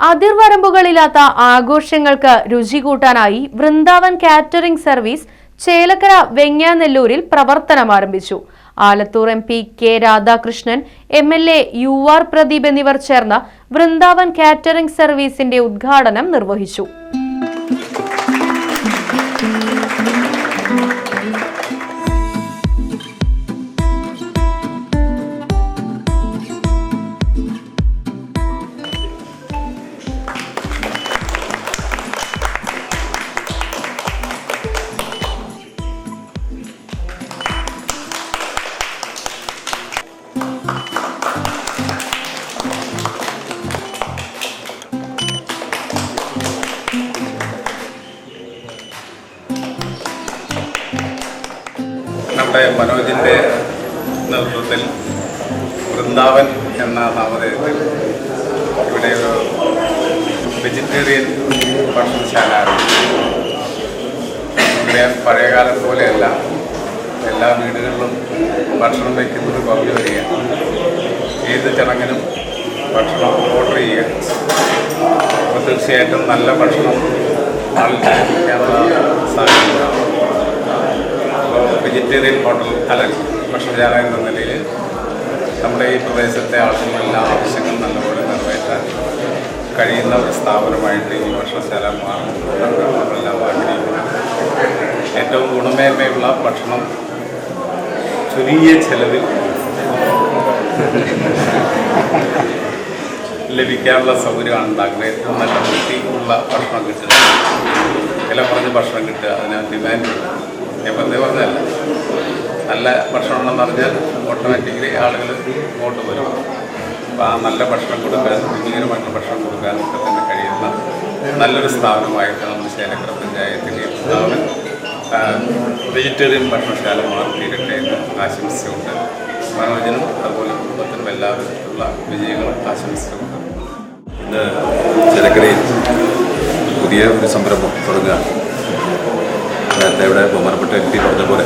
അതിർവരമ്പുകളില്ലാത്ത ആഘോഷങ്ങൾക്ക് രുചി കൂട്ടാനായി വൃന്ദാവൻ കാറ്ററിംഗ് സർവീസ് ചേലക്കര വെങ്ങാനെല്ലൂരിൽ പ്രവർത്തനം ആരംഭിച്ചു Alathur M P K Radhakrishnan M L A U R Pradeep എന്നിവർ ചേർന്ന് വൃന്ദാവൻ കാറ്ററിംഗ് സർവീസിന്റെ ഉദ്ഘാടനം നിർവഹിച്ചു. നമ്മുടെ മനോജിന്റെ നേതൃത്വത്തിൽ വൃന്ദാവൻ എന്ന നാമധേയത്തിൽ ഇവിടെ ഒരു വെജിറ്റേറിയൻ ഭക്ഷണശാല. ഇവിടെ പഴയകാലം പോലെയല്ല എല്ലാ വീടുകളിലും ഭക്ഷണം വയ്ക്കുന്നത് കുറഞ്ഞു വരികയാണ്. ഏത് ചടങ്ങിനും ഭക്ഷണം ഓർഡർ ചെയ്യുക. അപ്പോൾ തീർച്ചയായിട്ടും നല്ല ഭക്ഷണം ആൾക്കാർ അപ്പോൾ വെജിറ്റേറിയൻ ഹോട്ടൽ അല്ല ഭക്ഷണശാല എന്ന നിലയിൽ നമ്മുടെ ഈ പ്രദേശത്തെ ആളുകളെല്ലാം ആവശ്യങ്ങൾ നല്ലപോലെ നിറവേറ്റാൻ കഴിയുന്ന ഒരു സ്ഥാപനമായിട്ട് ഈ ഭക്ഷണശാല മാറുന്നുണ്ട് ആഗ്രഹിക്കുന്നത്. ഏറ്റവും ഗുണമേന്മയുള്ള ഭക്ഷണം ചുരുങ്ങിയ ചെലവിൽ ലഭിക്കാനുള്ള സൗകര്യമാണ് ഉണ്ടാക്കുന്നത്. ഏറ്റവും നല്ല വൃത്തിയുള്ള ഭക്ഷണം കിട്ടുക. വില കുറഞ്ഞ ഭക്ഷണം കിട്ടുക. അതിന് ഡിമാൻഡ് ഞാൻ വെറുതെ പറഞ്ഞല്ല നല്ല ഭക്ഷണം പറഞ്ഞാൽ ഓട്ടോമാറ്റിക്കലി ആളുകൾ ഇങ്ങോട്ട് വരും. അപ്പോൾ ആ നല്ല ഭക്ഷണം കൊടുക്കാൻ രുചികരമായിട്ടുള്ള ഭക്ഷണം കൊടുക്കാൻ ഒക്കെ തന്നെ കഴിയുന്ന നല്ലൊരു സ്ഥാപനമായിട്ട് നമ്മുടെ ശേലക്കര പഞ്ചായത്തിലെ സ്ഥാപനം വെജിറ്റേറിയൻ ഭക്ഷണശാല മാറിത്തീരട്ടെ എന്ന് ആശംസിച്ചുകൊണ്ട് മനോജനും അതുപോലെ കുടുംബത്തിനും എല്ലാവിധത്തിലുള്ള വിജയങ്ങളും ആശംസിച്ചുകൊണ്ട് ഇന്ന് ചിലക്കരയിൽ പുതിയ ഒരു സംരംഭം തുടങ്ങുകയാണ്. നേരത്തെ ഇവിടെ ബഹുമാനപ്പെട്ട എം പി പറഞ്ഞ പോലെ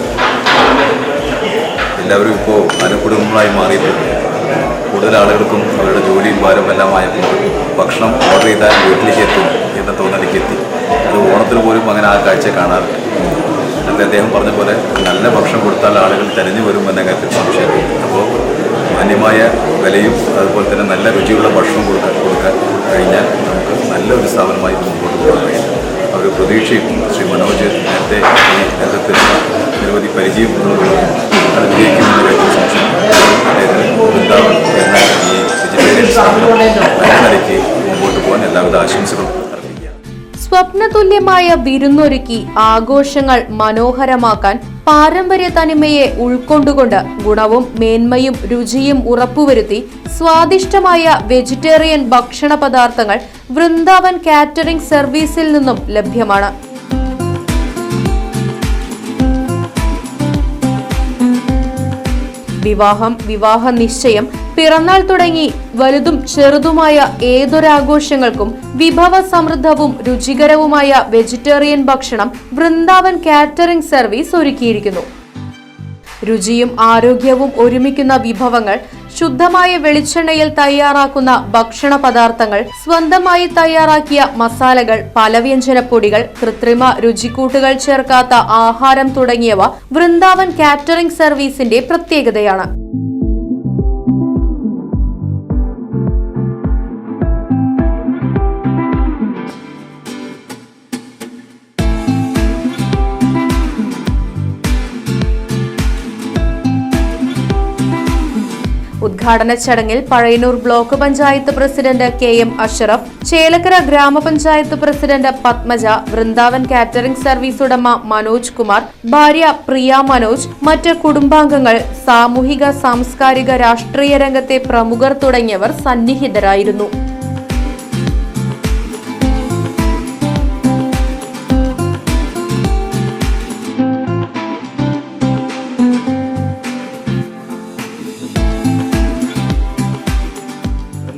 എല്ലാവരും ഇപ്പോൾ അനുകുടുംബങ്ങളായി മാറിയിട്ടുണ്ട് കൂടുതൽ ആളുകൾക്കും അവരുടെ ജോലിയും ഭാരവും എല്ലാം ആയപ്പോൾ ഭക്ഷണം ഓർഡർ ചെയ്താൽ വീട്ടിലേക്ക് എത്തും എന്ന തോന്നലേക്ക് എത്തി. അത് ഓണത്തിന് പോലും അങ്ങനെ ആ കാഴ്ച കാണാറുണ്ട് നേരത്തെ അദ്ദേഹം പറഞ്ഞ പോലെ നല്ല ഭക്ഷണം കൊടുത്താൽ ആളുകൾ തിരഞ്ഞു വരും എന്ന കാര്യത്തിൽ സംശയമില്ല. അപ്പോൾ മാന്യമായ വിലയും അതുപോലെ തന്നെ നല്ല രുചിയുള്ള ഭക്ഷണം കൊടുക്കാൻ കൊടുക്കാൻ കഴിഞ്ഞാൽ നമുക്ക് നല്ലൊരു സ്ഥാപനമായി മുമ്പോട്ട് പോകാൻ കഴിയും. ഒരു പ്രതീക്ഷയും ശ്രീ മനോജ് നേരത്തെ ഈ രംഗത്ത് നിരവധി പരിചയമുള്ളവരും അത് വിജയിക്കുമെന്ന എന്ന സ്വപ്നതുല്യമായ വിരുന്നൊരുക്കി ആഘോഷങ്ങൾ മനോഹരമാക്കാൻ പാരമ്പര്യ തനിമയെ ഉൾക്കൊണ്ടുകൊണ്ട് ഗുണവും മേന്മയും രുചിയും ഉറപ്പുവരുത്തി സ്വാദിഷ്ടമായ വെജിറ്റേറിയൻ ഭക്ഷണ പദാർത്ഥങ്ങൾ വൃന്ദാവൻ കാറ്ററിംഗ് സർവീസിൽ നിന്നും ലഭ്യമാണ്. വിവാഹം വിവാഹ നിശ്ചയം പിറന്നാൾ തുടങ്ങി വലുതും ചെറുതുമായ ഏതൊരാഘോഷങ്ങൾക്കും വിഭവ സമൃദ്ധവും രുചികരവുമായ വെജിറ്റേറിയൻ ഭക്ഷണം വൃന്ദാവൻ കാറ്ററിംഗ് സർവീസ് ഒരുക്കിയിരിക്കുന്നു. രുചിയും ആരോഗ്യവും ഒരുമിക്കുന്ന വിഭവങ്ങൾ ശുദ്ധമായ വെളിച്ചെണ്ണയിൽ തയ്യാറാക്കുന്ന ഭക്ഷണ പദാർത്ഥങ്ങൾ സ്വന്തമായി തയ്യാറാക്കിയ മസാലകൾ പലവ്യഞ്ജനപ്പൊടികൾ കൃത്രിമ രുചിക്കൂട്ടുകൾ ചേർക്കാത്ത ആഹാരം തുടങ്ങിയവ വൃന്ദാവൻ കാറ്ററിംഗ് സർവീസിന്റെ പ്രത്യേകതയാണ്. ഉദ്ഘാടന ചടങ്ങിൽ Pazhayannur block panchayat president K M Ashraf Chelakkara ഗ്രാമപഞ്ചായത്ത് president Padmaja Vrindavan catering service ഉടമ മനോജ് കുമാർ ഭാര്യ പ്രിയ മനോജ് മറ്റ് കുടുംബാംഗങ്ങൾ സാമൂഹിക സാംസ്കാരിക രാഷ്ട്രീയ രംഗത്തെ പ്രമുഖർ തുടങ്ങിയവർ സന്നിഹിതരായിരുന്നു.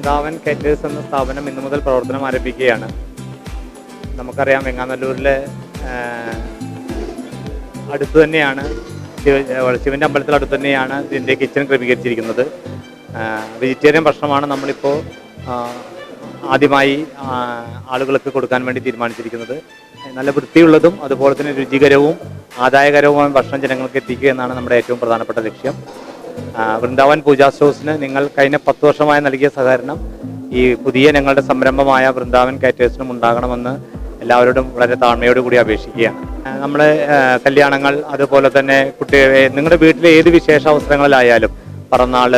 വൃന്ദാവൻ കേറ്റേഴ്സ് എന്ന സ്ഥാപനം ഇന്നു മുതൽ പ്രവർത്തനം ആരംഭിക്കുകയാണ്. നമുക്കറിയാം വെങ്ങാനല്ലൂരിലെ അടുത്തു തന്നെയാണ് ശിവ ശിവന്റെ അമ്പലത്തിൽ അടുത്ത് തന്നെയാണ് ഇതിന്റെ കിച്ചൺ ക്രമീകരിച്ചിരിക്കുന്നത്. വെജിറ്റേറിയൻ ഭക്ഷണമാണ് നമ്മളിപ്പോൾ ആദ്യമായി ആളുകൾക്ക് കൊടുക്കാൻ വേണ്ടി തീരുമാനിച്ചിരിക്കുന്നത്. നല്ല വൃത്തിയുള്ളതും അതുപോലെ തന്നെ രുചികരവും ആദായകരവുമായ ഭക്ഷണം ജനങ്ങൾക്ക് എത്തിക്കുക എന്നാണ് നമ്മുടെ ഏറ്റവും പ്രധാനപ്പെട്ട ലക്ഷ്യം. വൃന്ദാവൻ പൂജാ സ്റ്റോഴ്സിന് നിങ്ങൾ കഴിഞ്ഞ പത്ത് വർഷമായി നൽകിയ സഹകരണം ഈ പുതിയ ഞങ്ങളുടെ സംരംഭമായ വൃന്ദാവൻ കാറ്റേഴ്സിനും ഉണ്ടാകണമെന്ന് എല്ലാവരോടും വളരെ താഴ്മയോടുകൂടി അപേക്ഷിക്കുകയാണ്. നമ്മുടെ കല്യാണങ്ങൾ അതുപോലെ തന്നെ കുട്ടി നിങ്ങളുടെ വീട്ടിലെ ഏത് വിശേഷ അവസരങ്ങളിലായാലും പിറന്നാൾ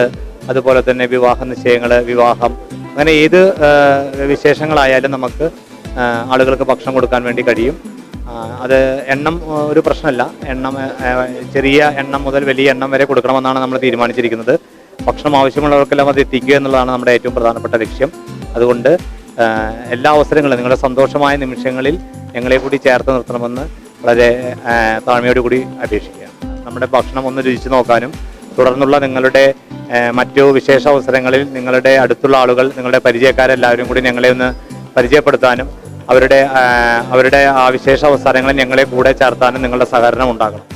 അതുപോലെ തന്നെ വിവാഹ നിശ്ചയങ്ങൾ വിവാഹം അങ്ങനെ ഏത് വിശേഷങ്ങളായാലും നമുക്ക് ആളുകൾക്ക് ഭക്ഷണം കൊടുക്കാൻ വേണ്ടി കഴിയും. അത് എണ്ണം ഒരു പ്രശ്നമല്ല. എണ്ണം ചെറിയ എണ്ണം മുതൽ വലിയ എണ്ണം വരെ കൊടുക്കണമെന്നാണ് നമ്മൾ തീരുമാനിച്ചിരിക്കുന്നത്. ഭക്ഷണം ആവശ്യമുള്ളവർക്കെല്ലാം അത് എത്തിക്കുക എന്നുള്ളതാണ് നമ്മുടെ ഏറ്റവും പ്രധാനപ്പെട്ട ലക്ഷ്യം. അതുകൊണ്ട് എല്ലാ അവസരങ്ങളും നിങ്ങളുടെ സന്തോഷമായ നിമിഷങ്ങളിൽ ഞങ്ങളെ കൂടി ചേർത്ത് നിർത്തണമെന്ന് വളരെ താഴ്മയോട് കൂടി അപേക്ഷിക്കുകയാണ്. നമ്മുടെ ഭക്ഷണം ഒന്ന് രുചിച്ച് നോക്കാനും തുടർന്നുള്ള നിങ്ങളുടെ മറ്റു വിശേഷ അവസരങ്ങളിൽ നിങ്ങളുടെ അടുത്തുള്ള ആളുകൾ നിങ്ങളുടെ പരിചയക്കാരെല്ലാവരും കൂടി ഞങ്ങളെ ഒന്ന് പരിചയപ്പെടുത്താനും അവരുടെ അവരുടെ വിശേഷ അവസരങ്ങളിൽ ഞങ്ങളെ കൂടെ ചേർത്താനും നിങ്ങളുടെ സഹകരണം ഉണ്ടാകണം.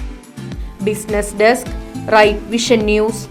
Business desk right vision news